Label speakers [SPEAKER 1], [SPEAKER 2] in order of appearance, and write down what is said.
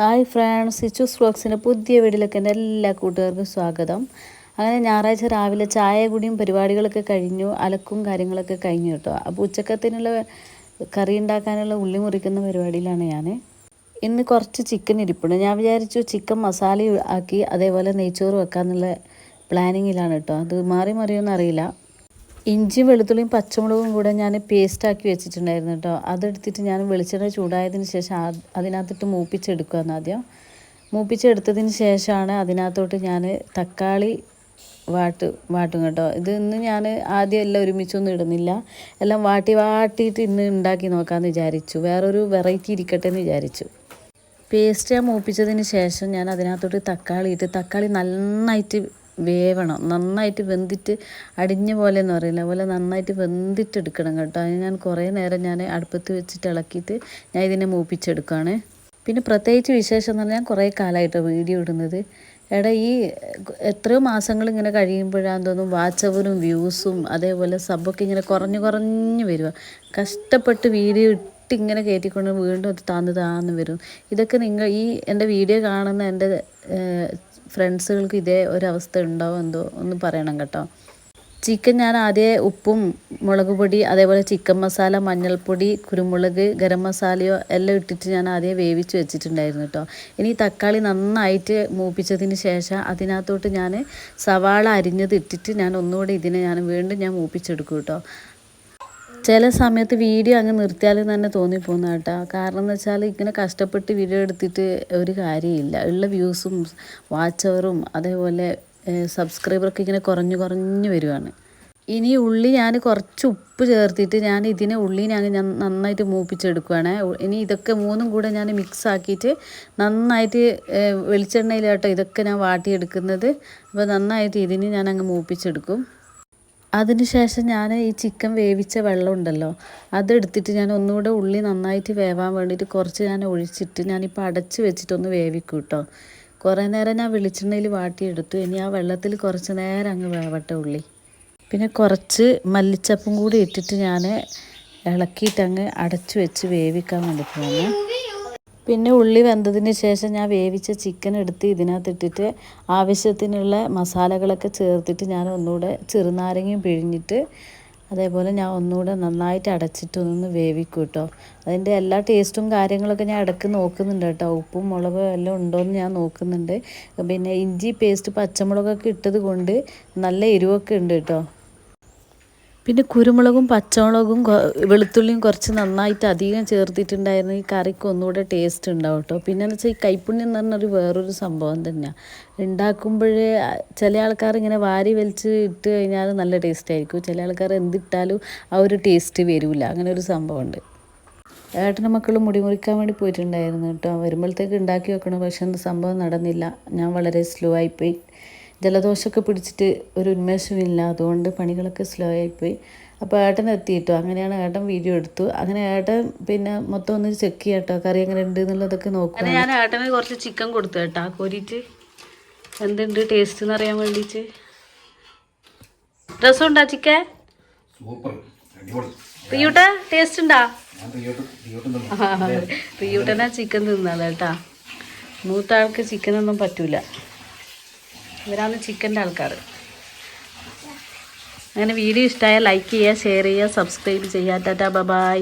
[SPEAKER 1] Hi friends സിച്ചൂസ് വ്ളോഗ്സിന്റെ പുതിയ വീഡിയോയിലേക്ക് എന്റെ എല്ലാ കൂട്ടുകാർക്കും സ്വാഗതം. അങ്ങനെ ഞായറാഴ്ച രാവിലെ ചായ കുടിയും പരിപാടികളൊക്കെ കഴിഞ്ഞു അലക്കും കാര്യങ്ങളൊക്കെ കഴിഞ്ഞു കേട്ടോ. അപ്പോൾ ഉച്ചക്കത്തിനുള്ള കറി ഉണ്ടാക്കാനുള്ള ഉള്ളി മുറിക്കുന്ന പരിപാടിയിലാണ് ഞാൻ. ഇന്ന് കുറച്ച് ചിക്കൻ ഇരിപ്പുണ്ട്. ഞാൻ വിചാരിച്ചു ചിക്കൻ മസാല ആക്കി അതേപോലെ നെയ്ച്ചോറ് വെക്കാമെന്നുള്ള പ്ലാനിങ്ങിലാണ് കേട്ടോ. അത് മാറി മറിയൊന്നും അറിയില്ല. ഇഞ്ചിയും വെളുത്തുള്ളിയും പച്ചമുളകും കൂടെ ഞാൻ പേസ്റ്റാക്കി വെച്ചിട്ടുണ്ടായിരുന്നു കേട്ടോ അതെടുത്തിട്ട് ഞാൻ വെളിച്ചെണ്ണ ചൂടായതിന് ശേഷം അതിനകത്തിട്ട് മൂപ്പിച്ചെടുക്കുകയെന്ന് ആദ്യം. മൂപ്പിച്ചെടുത്തതിന് ശേഷമാണ് അതിനകത്തോട്ട് ഞാൻ തക്കാളി വാട്ട് വാട്ടും കേട്ടോ. ഇത് ഇന്ന് ഞാൻ ആദ്യം എല്ലാം ഒരുമിച്ചൊന്നും ഇടുന്നില്ല. എല്ലാം വാട്ടി വാട്ടിയിട്ട് ഇന്ന് ഉണ്ടാക്കി നോക്കാമെന്ന് വിചാരിച്ചു. വേറൊരു വെറൈറ്റി ഇരിക്കട്ടെ എന്ന് വിചാരിച്ചു. പേസ്റ്റ് ഞാൻ മൂപ്പിച്ചതിന് ശേഷം ഞാൻ അതിനകത്തോട്ട് തക്കാളി ഇട്ട് തക്കാളി നന്നായിട്ട് വേവണം. നന്നായിട്ട് വെന്തിട്ട് അടിഞ്ഞ പോലെ എന്ന് പറയില്ല അതുപോലെ നന്നായിട്ട് വെന്തിട്ട് എടുക്കണം കേട്ടോ. അതിന് ഞാൻ കുറേ നേരം ഞാൻ അടുപ്പത്ത് വെച്ചിട്ട് ഇളക്കിയിട്ട് ഞാൻ ഇതിനെ മൂപ്പിച്ചെടുക്കുകയാണ് പിന്നെ പ്രത്യേകിച്ച് വിശേഷം എന്ന് പറഞ്ഞാൽ കുറേ കാലമായിട്ടോ വീഡിയോ ഇടുന്നത്. എടാ ഈ എത്രയോ മാസങ്ങൾ ഇങ്ങനെ കഴിയുമ്പോഴാന്ന് തോന്നും വാച്ച് അവറും വ്യൂസും അതേപോലെ സബൊക്കെ ഇങ്ങനെ കുറഞ്ഞു കുറഞ്ഞു വരിക. കഷ്ടപ്പെട്ട് വീഡിയോ ഇട്ട് ഇങ്ങനെ കയറ്റിക്കൊണ്ട് വീണ്ടും അത് താന്ന് താന്ന് വരും. ഇതൊക്കെ നിങ്ങൾ ഈ എന്റെ വീഡിയോ കാണുന്ന എന്റെ ഫ്രണ്ട്സുകൾക്ക് ഇതേ ഒരവസ്ഥ ഉണ്ടാവും എന്തോ ഒന്ന് പറയണം കേട്ടോ. ചിക്കൻ ഞാൻ ആദ്യം ഉപ്പും മുളക് പൊടി അതേപോലെ ചിക്കൻ മസാല മഞ്ഞൾപ്പൊടി കുരുമുളക് ഗരം മസാലയോ എല്ലാം ഇട്ടിട്ട് ഞാൻ ആദ്യം വേവിച്ച് വെച്ചിട്ടുണ്ടായിരുന്നു കേട്ടോ. ഇനി തക്കാളി നന്നായിട്ട് മൂപ്പിച്ചതിന് ശേഷം അതിനകത്തോട്ട് ഞാൻ സവാള അരിഞ്ഞത് ഇട്ടിട്ട് ഞാൻ ഒന്നുകൂടി ഇതിനെ ഞാൻ വീണ്ടും ഞാൻ മൂപ്പിച്ചെടുക്കും കേട്ടോ. ചില സമയത്ത് വീഡിയോ അങ്ങ് നിർത്തിയാലും തന്നെ തോന്നിപ്പോകുന്ന കേട്ടോ. കാരണം എന്ന് വെച്ചാൽ ഇങ്ങനെ കഷ്ടപ്പെട്ട് വീഡിയോ എടുത്തിട്ട് ഒരു കാര്യമില്ല. ഉള്ള വ്യൂസും വാച്ച് അവറും അതേപോലെ സബ്സ്ക്രൈബറൊക്കെ ഇങ്ങനെ കുറഞ്ഞു കുറഞ്ഞു വരുവാണ്. ഇനി ഉള്ളി ഞാൻ കുറച്ച് ഉപ്പ് ചേർത്തിട്ട് ഞാൻ ഇതിനെ അങ്ങ് ഞാൻ നന്നായിട്ട് മൂപ്പിച്ചെടുക്കുകയാണ് ഇനി ഇതൊക്കെ മൂന്നും കൂടെ ഞാൻ മിക്സ് ആക്കിയിട്ട് നന്നായിട്ട് വെളിച്ചെണ്ണയിലാട്ടോ ഇതൊക്കെ ഞാൻ വാട്ടിയെടുക്കുന്നത്. അപ്പോൾ നന്നായിട്ട് ഇതിന് ഞാൻ അങ്ങ് മൂപ്പിച്ചെടുക്കും. അതിനുശേഷം ഞാൻ ഈ ചിക്കൻ വേവിച്ച വെള്ളം ഉണ്ടല്ലോ അതെടുത്തിട്ട് ഞാൻ ഒന്നുകൂടെ ഉള്ളി നന്നായിട്ട് വേവാൻ വേണ്ടിയിട്ട് കുറച്ച് ഞാൻ ഒഴിച്ചിട്ട് ഞാനിപ്പോൾ അടച്ച് വെച്ചിട്ടൊന്ന് വേവിക്കും കേട്ടോ കുറേ നേരം ഞാൻ വെളിച്ചെണ്ണയിൽ വാട്ടിയെടുത്തു. ഇനി ആ വെള്ളത്തിൽ കുറച്ച് നേരം അങ്ങ് വേവട്ടെ ഉള്ളി. പിന്നെ കുറച്ച് മല്ലിച്ചപ്പും കൂടി ഇട്ടിട്ട് ഞാൻ ഇളക്കിയിട്ട് അങ്ങ് അടച്ച് വെച്ച് വേവിക്കാൻ വേണ്ടി പോകുന്നു പിന്നെ ഉള്ളി വെന്തതിന് ശേഷം ഞാൻ വേവിച്ച ചിക്കൻ എടുത്ത് ഇതിനകത്ത് ഇട്ടിട്ട് ആവശ്യത്തിനുള്ള മസാലകളൊക്കെ ചേർത്തിട്ട് ഞാൻ ഒന്നുകൂടെ ചെറുനാരങ്ങയും പിഴിഞ്ഞിട്ട് അതേപോലെ ഞാൻ ഒന്നുകൂടെ നന്നായിട്ട് അടച്ചിട്ട് ഒന്ന് വേവിക്കും കേട്ടോ അതിന്റെ എല്ലാ ടേസ്റ്റും കാര്യങ്ങളൊക്കെ ഞാൻ ഇടയ്ക്ക് നോക്കുന്നുണ്ട് കേട്ടോ. ഉപ്പും മുളകും എല്ലാം ഉണ്ടോയെന്ന് ഞാൻ നോക്കുന്നുണ്ട്. പിന്നെ ഇഞ്ചി പേസ്റ്റ് പച്ചമുളകൊക്കെ ഇട്ടത് കൊണ്ട് നല്ല എരിവൊക്കെ ഉണ്ട് കേട്ടോ. പിന്നെ കുരുമുളകും പച്ചമുളകും വെളുത്തുള്ളിയും കുറച്ച് നന്നായിട്ട് അധികം ചേർത്തിട്ടുണ്ടായിരുന്നു ഈ കറിക്ക് ഒന്നുകൂടെ ടേസ്റ്റ് ഉണ്ടാവും കേട്ടോ പിന്നെ എന്ന് വെച്ചാൽ ഈ കൈപ്പുണ്യം എന്ന് പറഞ്ഞൊരു വേറൊരു സംഭവം തന്നെയാണ് ഉണ്ടാക്കുമ്പോഴേ ചില ആൾക്കാർ ഇങ്ങനെ വാരി വലിച്ച് ഇട്ട് കഴിഞ്ഞാൽ നല്ല ടേസ്റ്റ് ആയിരിക്കും. ചില ആൾക്കാർ എന്തിട്ടാലും ആ ഒരു ടേസ്റ്റ് വരില്ല അങ്ങനെ ഒരു സംഭവമുണ്ട് ഏട്ടന്റെ മക്കൾ മുടി മുറിക്കാൻ വേണ്ടി പോയിട്ടുണ്ടായിരുന്നു കേട്ടോ വരുമ്പോഴത്തേക്ക് ഉണ്ടാക്കി വെക്കണം. പക്ഷെ എന്ത് സംഭവം നടന്നില്ല. ഞാൻ വളരെ സ്ലോ ആയിപ്പോയി ജലദോഷമൊക്കെ പിടിച്ചിട്ട് ഒരു ഉന്മേഷമില്ല അതുകൊണ്ട് പണികളൊക്കെ സ്ലോ ആയിപ്പോയി. അപ്പോൾ ഏട്ടൻ എത്തിയിട്ടു അങ്ങനെയാണ് ഏട്ടൻ വീഡിയോ എടുത്തു. അങ്ങനെ ഏട്ടൻ പിന്നെ മൊത്തം ഒന്ന് ചെക്ക് ചെയ്യാം കേട്ടോ. കറി എങ്ങനെ ഉണ്ട് എന്നുള്ളതൊക്കെ നോക്കും ഞാൻ ഏട്ടന് കുറച്ച് ചിക്കൻ കൊടുത്തു കേട്ടോ. കോരിയിട്ട് എന്തുണ്ട് ടേസ്റ്റ് എന്ന് അറിയാൻ വേണ്ടിയിട്ട്? രസമുണ്ടോ ചിക്കൻ
[SPEAKER 2] സൂപ്പർ
[SPEAKER 1] റിയൂട്ട ടേസ്റ്റ് ഉണ്ടാ? റിയൂട്ടനാ ചിക്കൻ തിന്നാളെ മൂത്ത ആൾക്ക് ചിക്കനൊന്നും പറ്റൂല. ഇവരാണ് ചിക്കന്റെ ആൾക്കാർ അങ്ങനെ വീഡിയോ ഇഷ്ടമായാൽ ലൈക്ക് ചെയ്യുക ഷെയർ ചെയ്യുക സബ്സ്ക്രൈബ് ചെയ്യുക. Tata bye